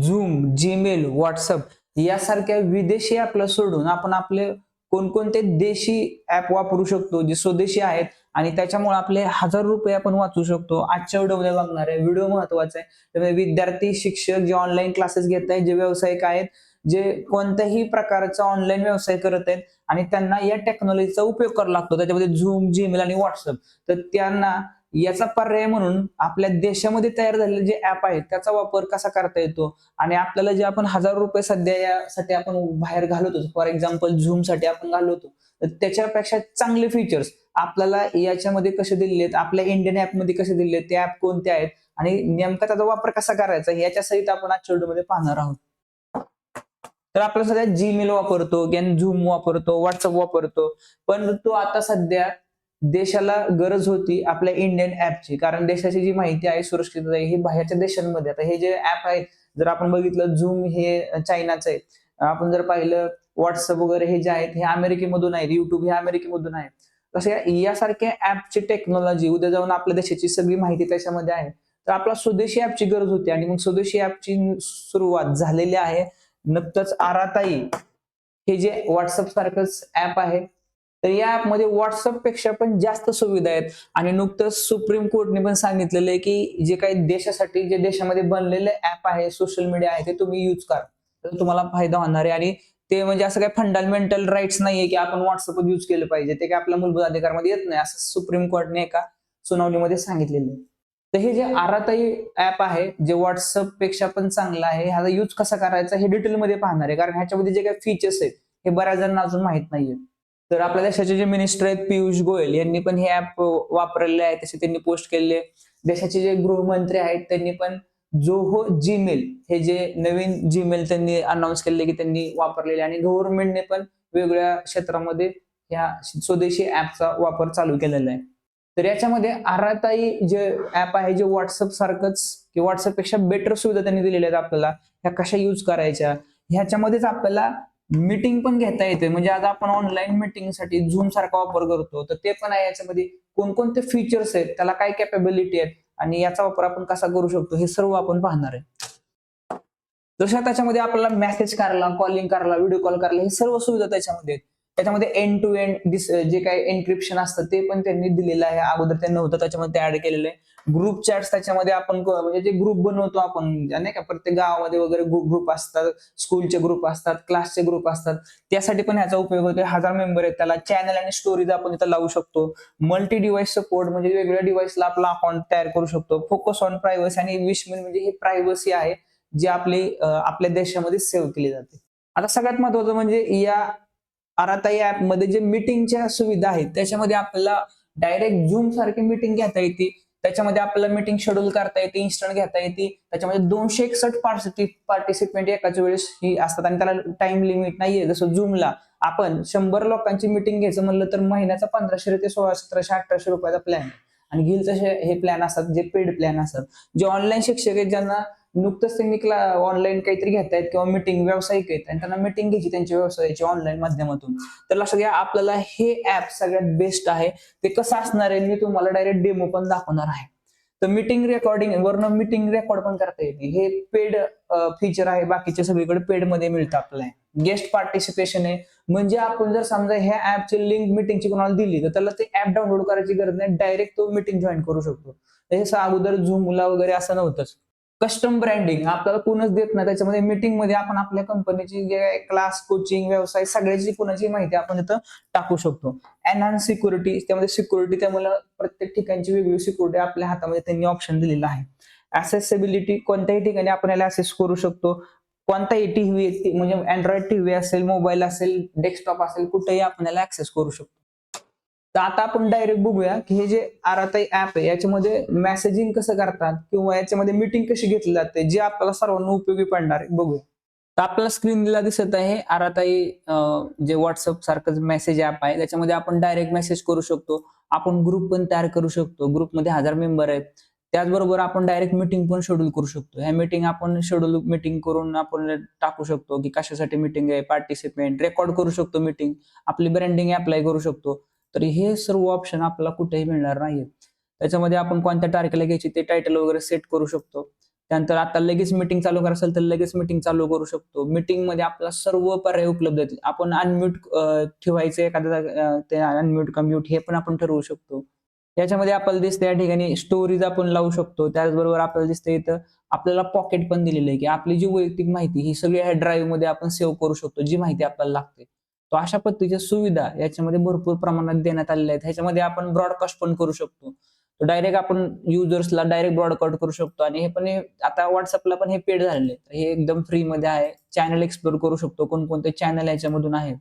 Zoom Gmail WhatsApp यासारख्या विदेशी ऍपला सोडून आपण आपले कोणकोणते देशी ऍप वापरू शकतो जे स्वदेशी आहेत आणि त्याच्यामुळे आपले हजार रुपये आपण वाचू शकतो. आजच्या व्हिडिओमध्ये बघणार आहे व्हिडिओ महत्त्वाचा आहे. त्यामुळे विद्यार्थी शिक्षक जे ऑनलाईन क्लासेस घेत आहेत जे व्यावसायिक आहेत जे कोणत्याही प्रकारचा ऑनलाईन व्यवसाय करत आहेत आणि त्यांना या टेक्नॉलॉजीचा उपयोग करावा लागतो. त्याच्यामध्ये झूम जीमेल आणि व्हॉट्सअप. तर त्यांना याचा पर्याय म्हणून आपल्या देशामध्ये तयार झालेले जे ऍप आहेत त्याचा वापर कसा करता येतो? आणि आपल्याला जे आपण हजार रुपये सध्या यासाठी आपण बाहेर घालवतो फॉर एक्झाम्पल झूमसाठी आपण घालवतो तर त्याच्यापेक्षा चांगले फीचर्स आपल्याला याच्यामध्ये कसे दिलेले आहेत आपल्या इंडियन ऍपमध्ये कसे दिलेले आहेत ते ऍप कोणते आहेत आणि नेमका त्याचा वापर कसा करायचा याच्या सहित आपण आजच्या व्हिडिओमध्ये पाहणार आहोत. तर आपला सध्या जीमेल वापरतो किंवा झूम वापरतो व्हॉट्सअप वापरतो पण तो आता सध्या देशाला गरज होती आपल्या इंडियन ऍपची कारण देशाची जी माहिती आहे सुरक्षितता आहे ही बाहेरच्या देशांमध्ये. आता हे जे ऍप आहेत जर आपण बघितलं झूम हे चायनाचं आहे. आपण जर पाहिलं व्हॉट्सअप वगैरे हे जे आहेत हे अमेरिकेमधून आहेत. युट्यूब हे अमेरिकेमधून आहे तसे यासारख्या ऍपची टेक्नॉलॉजी उद्या जाऊन आपल्या देशाची सगळी माहिती त्याच्यामध्ये आहे. तर आपला स्वदेशी ऍपची गरज होती. आणि मग स्वदेशी ऍपची सुरुवात झालेली आहे. नुकतंच आराताई हे जे व्हॉट्सअप सारखंच ऍप आहे तर या ऍपमध्ये व्हॉट्सअपपेक्षा पण जास्त सुविधा आहेत. आणि नुकतंच सुप्रीम कोर्टने पण सांगितलेलं आहे की जे काही देशासाठी जे देशामध्ये बनलेले ऍप आहे सोशल मीडिया आहे ते तुम्ही युज करा. तर तुम्हाला फायदा होणार आहे. आणि ते म्हणजे असं काही फंडामेंटल राईट्स नाहीये की आपण व्हॉट्सअप यूज केलं पाहिजे. ते काय आपल्या मूलभूत अधिकारमध्ये येत नाही. असं सुप्रीम कोर्टने एका सुनावणीमध्ये सांगितलेलं आहे. तर हे जे आराताई ऍप आहे जे व्हॉट्सअपपेक्षा पण चांगलं आहे ह्याचा यूज कसा करायचा हे डिटेलमध्ये पाहणार आहे. कारण ह्याच्यामध्ये जे काही फीचर्स आहेत हे बऱ्याच जणांना अजून माहीत नाहीये. तर आपल्या देशाचे जे मिनिस्टर आहेत पियुष गोयल यांनी पण हे ऍप वापरलेले आहे. तसे त्यांनी पोस्ट केले देशाचे जे गृहमंत्री आहेत त्यांनी पण जोहो जीमेल हे जे नवीन जीमेल त्यांनी अनाऊन्स केले की त्यांनी वापरलेले. आणि गव्हर्नमेंटने पण वेगवेगळ्या क्षेत्रामध्ये ह्या स्वदेशी ऍपचा वापर चालू केलेला आहे. तर याच्यामध्ये आराताई जे ऍप आहे जे व्हॉट्सअप सारखंच किंवा व्हॉट्सअपपेक्षा बेटर सुविधा त्यांनी दिलेल्या आहेत आपल्याला. ह्या कशा युज करायच्या? ह्याच्यामध्येच आपल्याला मीटिंग पण घेता येते. म्हणजे आज आपण ऑनलाईन मीटिंगसाठी झूम सारखा वापर करतो. तर ते पण आहे याच्यामध्ये कोणकोणते फीचर्स आहेत त्याला काय कॅपेबिलिटी आहेत आणि याचा वापर आपण कसा करू शकतो हे सर्व आपण पाहणार आहे. जशा त्याच्यामध्ये आपल्याला मेसेज करायला कॉलिंग करायला व्हिडिओ कॉल करायला हे सर्व सुविधा त्याच्यामध्ये आहेत. त्याच्यामध्ये एंड टू एंड जे काही एन्क्रिप्शन असतं ते पण त्यांनी दिलेलं आहे. अगोदर ते नव्हतं त्याच्यामध्ये ऍड केलेलं आहे. ग्रुप चॅट्स त्याच्यामध्ये आपण म्हणजे जे ग्रुप बनवतो आपण नाही का? प्रत्येक गावामध्ये वगैरे ग्रुप असतात स्कूलचे ग्रुप असतात क्लासचे ग्रुप असतात. त्यासाठी पण ह्याचा उपयोग होतो हजार मेंबर आहेत. त्याला चॅनल आणि स्टोरीज आपण इथं लावू शकतो. मल्टी डिव्हाइस सपोर्ट म्हणजे वेगवेगळ्या डिव्हाइसला आपला अकाउंट तयार करू शकतो. फोकस ऑन प्रायव्हसी आणि विश म्हणजे ही प्रायव्हसी आहे जी आपली आपल्या देशामध्ये सेव्ह केली जाते. आता सगळ्यात महत्वाचं म्हणजे या आराताई ऍपमध्ये जे मीटिंगच्या सुविधा आहेत त्याच्यामध्ये आपल्याला डायरेक्ट झूम सारखी मीटिंग घेता येते. त्याच्यामध्ये आपल्याला मीटिंग शेड्यूल करता येते इन्स्टंट घेता येते. त्याच्यामध्ये दोनशे एकसष्ट पार्टिसिपेंट एकाच वेळेस ही असतात आणि त्याला टाइम लिमिट नाहीये. जसं झूमला आपण शंभर लोकांची मीटिंग घ्यायचं म्हणलं तर महिन्याचा पंधराशे ते सोळा सतराशे अठराशे रुपयाचा प्लॅन आणि घेईल तसे हे प्लॅन असतात जे पेड प्लॅन असतात. जे ऑनलाईन शिक्षक आहेत ज्यांना नुकतंच त्यांनी ऑनलाईन काहीतरी घेतायत किंवा मिटिंग व्यावसायिक आहेत आणि त्यांना मिटिंग घ्यायची त्यांच्या व्यवसायाची ऑनलाईन माध्यमातून. तर लक्षात घ्या आपल्याला हे ऍप सगळ्यात बेस्ट आहे. ते कसं असणार आहे मी तुम्हाला डायरेक्ट डेमो पण दाखवणार आहे. तर मीटिंग रेकॉर्डिंग वरनं मीटिंग रेकॉर्ड पण करता येते. हे पेड फीचर आहे बाकीचे सगळीकडे पेडमध्ये मिळतं आपल्याला. गेस्ट पार्टिसिपेशन आहे. म्हणजे आपण जर समजा ह्या ऍपची लिंक मिटिंगची कोणाला दिली तर त्याला ते ऍप डाउनलोड करायची गरज नाही. डायरेक्ट तो मिटिंग जॉईन करू शकतो. हे अगोदर झूमला वगैरे असं नव्हतंच. कस्टम ब्रँडिंग आपल्याला कोणच देत नाही. त्याच्यामध्ये मीटिंगमध्ये आपण आपल्या कंपनीची जे क्लास कोचिंग व्यवसाय सगळ्याची कोणाची माहिती आपण तिथं टाकू शकतो. एनहान्स सिक्युरिटी त्यामध्ये सिक्युरिटी त्यामुळे प्रत्येक ठिकाणची वेगळी सिक्युरिटी आपल्या हातामध्ये त्यांनी ऑप्शन दिलेला आहे. ऍसेसिबिलिटी कोणत्याही ठिकाणी आपण याला ऍसेस करू शकतो. कोणताही टीव्ही म्हणजे अँड्रॉइड टीव्ही असेल मोबाईल असेल डेस्कटॉप असेल कुठेही आपण याला ऍक्सेस करू शकतो. तर आता आपण डायरेक्ट बघूया की हे जे आराताई ऍप आहे याच्यामध्ये मेसेजिंग कसं करतात किंवा याच्यामध्ये मीटिंग कशी घेतली जाते जे आपल्याला सर्वांना उपयोगी पडणार आहे बघूया. तर आपल्याला स्क्रीनला दिसत आहे आराताई जे व्हॉट्सअप सारखं मेसेज ऍप आहे त्याच्यामध्ये आपण डायरेक्ट मेसेज करू शकतो. आपण ग्रुप पण तयार करू शकतो ग्रुपमध्ये हजार मेंबर आहेत. त्याचबरोबर आपण डायरेक्ट मीटिंग पण शेड्यूल करू शकतो. ह्या मीटिंग आपण शेड्यूल मीटिंग करून आपण टाकू शकतो की कशासाठी मीटिंग आहे पार्टिसिपेंट रेकॉर्ड करू शकतो मीटिंग आपली ब्रँडिंग अप्लाय करू शकतो. तर हे सर्व ऑप्शन आपल्याला कुठेही मिळणार नाहीये त्याच्यामध्ये आपण कोणत्या तारखेला घ्यायची ते टायटल वगैरे सेट करू शकतो. त्यानंतर आता लगेच मीटिंग चालू करायचं असेल तर लगेच मीटिंग चालू करू शकतो. मीटिंगमध्ये आपला सर्व पर्याय उपलब्ध आहेत. आपण अनम्यूट ठेवायचं एखाद्या ते अनम्यूट कम्यूट हे पण आपण ठरवू शकतो. याच्यामध्ये आपल्याला दिसतं या ठिकाणी स्टोरीज आपण लावू शकतो. त्याचबरोबर आपल्याला दिसतं इथं आपल्याला पॉकेट पण दिलेलं आहे की आपली जी वैयक्तिक माहिती ही सगळी ह्या ड्राईव्हमध्ये आपण सेव्ह करू शकतो जी माहिती आपल्याला लागते. तो अशा पद्धतीच्या सुविधा याच्यामध्ये भरपूर प्रमाणात देण्यात आलेल्या आहेत. ह्याच्यामध्ये आपण ब्रॉडकास्ट पण करू शकतो. डायरेक्ट आपण युजर्सला डायरेक्ट ब्रॉडकास्ट करू शकतो आणि हे पण आता व्हॉट्सअपला पण हे पेड झालेले हे एकदम फ्री मध्ये आहे. चॅनल एक्सप्लोर करू शकतो. कोणकोणते चॅनल याच्यामधून आहेत.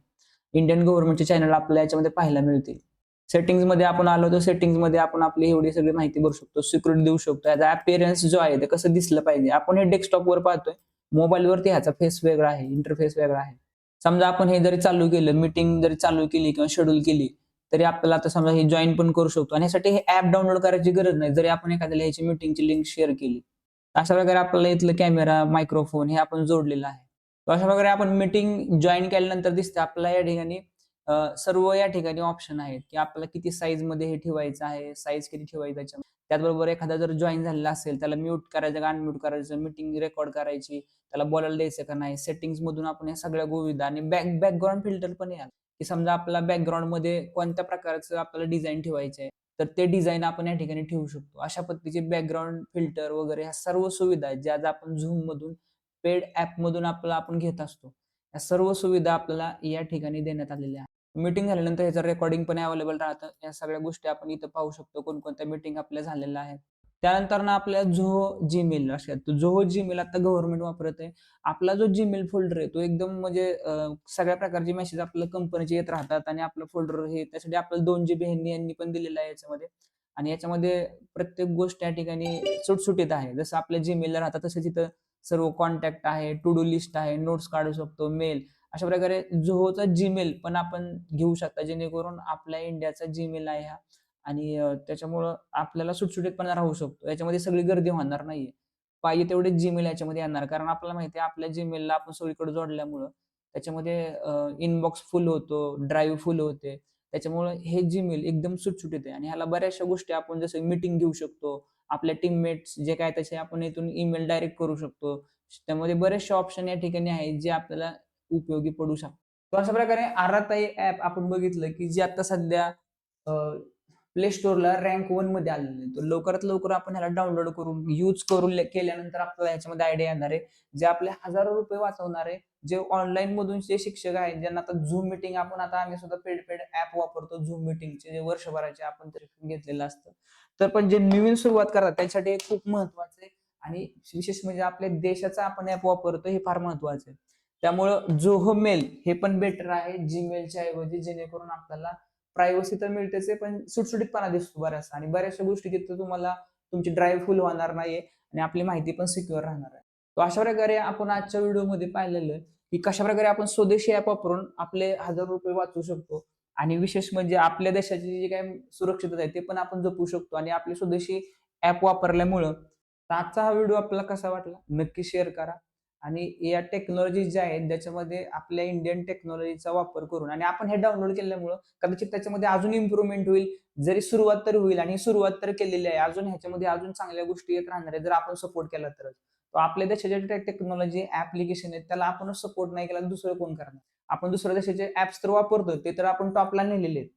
इंडियन गव्हर्नमेंटचे चॅनल आपल्याला याच्यामध्ये पाहायला मिळतील. सेटिंग्समध्ये आपण आलो तर सेटिंग्समध्ये आपण आपली एवढी सगळी माहिती भरू शकतो. सिक्युरिटी देऊ शकतो. याचा अपिअरन्स जो आहे ते कसं दिसलं पाहिजे. आपण हे डेस्कटॉपवर पाहतोय. मोबाईलवरती ह्याचा फेस वेगळा आहे. इंटरफेस वेगळा आहे. समजा आपण हे जरी चालू केलं मीटिंग जरी चालू केली किंवा शेड्यूल केली तरी आपल्याला आता समजा हे जॉईन पण करू शकतो. आणि यासाठी हे ऍप डाउनलोड करायची गरज नाही. जरी आपण एखाद्याला ह्याची मीटिंगची लिंक शेअर केली अशा प्रकारे आपल्याला इथलं कॅमेरा मायक्रोफोन हे आपण जोडलेलं आहे. अशा प्रकारे आपण मीटिंग जॉईन केल्यानंतर दिसतं. आपल्याला या ठिकाणी सर्व या ठिकाणी ऑप्शन आहेत की आपल्याला किती साईजमध्ये हे ठेवायचं आहे साईज किती ठेवायचं त्याचबरोबर एखादा जर जॉईन झालेला असेल त्याला म्यूट करायचं का अनम्यूट करायचं मीटिंग रेकॉर्ड करायची त्याला बोलायला द्यायचं का नाही सेटिंग्स मधून आपण या सगळ्या गोविदा आणि बॅक बॅकग्राऊंड फिल्टर पण या की समजा आपला बॅकग्राऊंडमध्ये कोणत्या प्रकारचं आपल्याला डिझाईन ठेवायचं आहे तर ते डिझाईन आपण या ठिकाणी ठेवू शकतो. अशा पद्धतीचे बॅकग्राऊंड फिल्टर वगैरे ह्या सर्व सुविधा आहेत ज्या ज्या आपण झूम मधून पेड ऍप मधून आपल्याला आपण घेत असतो. या सर्व सुविधा आपल्याला या ठिकाणी देण्यात आलेल्या आहेत. मीटिंग झाल्यानंतर ह्याचं रेकॉर्डिंग पण अवेलेबल राहतं. या सगळ्या गोष्टी आपण इथं पाहू शकतो कोणकोणत्या मीटिंग आपल्या झालेल्या आहेत. त्यानंतर ना आपल्या झोहो जीमेल लक्षात झोहो जीमेल आता गव्हर्नमेंट वापरत आहे आपला जो जीमेल फोल्डर आहे तो एकदम म्हणजे सगळ्या प्रकारचे मेसेज आपल्या कंपनीचे येत राहतात आणि आपलं फोल्डर हे त्यासाठी आपल्याला दोन जी बी ह्यांनी यांनी पण दिलेलं आहे याच्यामध्ये. आणि याच्यामध्ये प्रत्येक गोष्ट या ठिकाणी सुटसुटीत आहे. जसं आपल्या जीमेलला राहतात तसं तिथं सर्व कॉन्टॅक्ट आहे टू डू लिस्ट आहे नोट्स काढू शकतो मेल अशा प्रकारे झोचा जीमेल पण आपण घेऊ शकता जेणेकरून आपल्या इंडियाचा जीमेल आहे हा. आणि त्याच्यामुळं आपल्याला सुटसुटीतपणा राहू शकतो. याच्यामध्ये सगळी गर्दी होणार नाहीये. पाहिजे तेवढे जीमेल याच्यामध्ये येणार. कारण आपल्याला माहिती आहे आपल्या जीमेलला आपण सगळीकडे जोडल्यामुळं त्याच्यामध्ये इनबॉक्स फुल होतो ड्राईव्ह फुल होते. त्याच्यामुळं हे जीमेल एकदम सुटसुटीत आहे. आणि ह्याला बऱ्याचशा गोष्टी आपण जसं मीटिंग घेऊ शकतो आपल्या टीममेट्स जे काय त्याचे आपण इथून ईमेल डायरेक्ट करू शकतो. त्यामध्ये बरेचसे ऑप्शन या ठिकाणी आहेत जे आपल्याला उपयोगी पडू शकतो. अशा प्रकारे आराताई ऍप आपण बघितलं की जे आता सध्या प्ले स्टोअरला रँक वनमध्ये आलेलं आहे. तर लवकरात लवकर आपण ह्याला डाउनलोड करून यूज करून केल्यानंतर आपल्याला ह्याच्यामध्ये आयडिया येणार आहे. जे आपले हजारो रुपये वाचवणार आहे जे ऑनलाईन मधून जे शिक्षक आहेत ज्यांना आता झूम मिटिंग आपण आता आम्ही सुद्धा पेड पेड ऍप वापरतो झूम मिटिंगचे जे वर्षभराचे आपण घेतलेलं असतं. तर पण जे नवीन सुरुवात करतात त्यासाठी हे खूप महत्वाचं आहे. आणि विशेष म्हणजे आपल्या देशाचा आपण ऍप वापरतो हे फार महत्वाचं आहे. त्यामुळं जोहो मेल हे पण बेटर आहे. जीमेलच्या ऐवजी जेणेकरून आपल्याला प्रायव्हसी तर मिळतेच आहे पण सुटसुटीतपणा दिसतो बऱ्याचसा. आणि बऱ्याचशा गोष्टी तिथं तुम्हाला तुमची ड्राईव्ह फुल होणार नाहीये आणि आपली माहिती पण सिक्युअर राहणार आहे. तो अशा प्रकारे आपण आजच्या व्हिडिओमध्ये पाहिलेलं की कशा प्रकारे आपण स्वदेशी ॲप वापरून आपले हजार रुपये वाचू शकतो आणि विशेष म्हणजे आपल्या देशाची जी काय सुरक्षितता आहे ते पण आपण जपू शकतो आणि आपली स्वदेशी ॲप वापरल्यामुळं आजचा हा व्हिडिओ आपल्याला कसा वाटला? नक्की शेअर करा. आणि या टेक्नॉलॉजी ज्या आहेत त्याच्यामध्ये आपल्या इंडियन टेक्नॉलॉजीचा वापर करून आणि आपण हे डाउनलोड केल्यामुळं कदाचित त्याच्यामध्ये अजून इम्प्रुव्हमेंट होईल जरी सुरुवात तर होईल आणि सुरुवात तर केलेली आहे अजून ह्याच्यामध्ये अजून चांगल्या गोष्टी येत राहणार आहे जर आपण सपोर्ट केला तरच. तो आपल्या देशाचे टेक्नॉलॉजी ऍप्लिकेशन आहेत त्याला आपणच सपोर्ट नाही केला तर दुसरं कोण करणार? आपण दुसऱ्या देशाचे ऍप्स तर वापरतो ते तर आपण टॉपला नेलेले आहेत.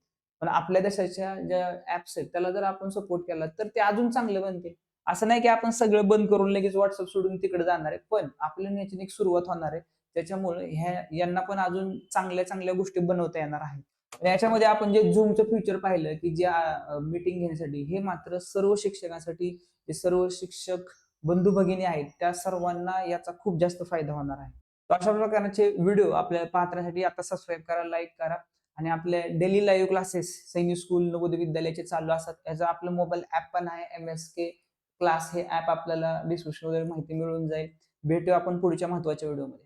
पण आपल्या देशाच्या ज्या ऍप्स आहेत त्याला जर आपण सपोर्ट केला तर ते अजून चांगले बनते असं नाही की आपण सगळं बंद करून लगेच व्हॉट्सअप सोडून तिकडे जाणार आहे पण आपल्याला याची एक सुरुवात होणार आहे. त्याच्यामुळे ह्या यांना पण अजून चांगल्या चांगल्या गोष्टी बनवता येणार आहेत. याच्यामध्ये आपण जे झूमचं फ्युचर पाहिलं की ज्या मीटिंग घेण्यासाठी हे मात्र सर्व शिक्षकांसाठी जे सर्व शिक्षक बंधू भगिनी आहेत त्या सर्वांना याचा खूप जास्त फायदा होणार आहे. अशा प्रकारचे व्हिडिओ आपल्याला पाहण्यासाठी आता सबस्क्राईब करा लाईक करा. आणि आपले daily live classes Sainik school Navodaya विद्यालयाचे चालू असतात. याचा आपलं मोबाईल ऍप पण आहे एम एस के क्लास हे ॲप आपल्याला डिस्क्रिप्शन वगैरे माहिती मिळून जाईल. भेटू आपण पुढच्या महत्त्वाच्या व्हिडिओमध्ये.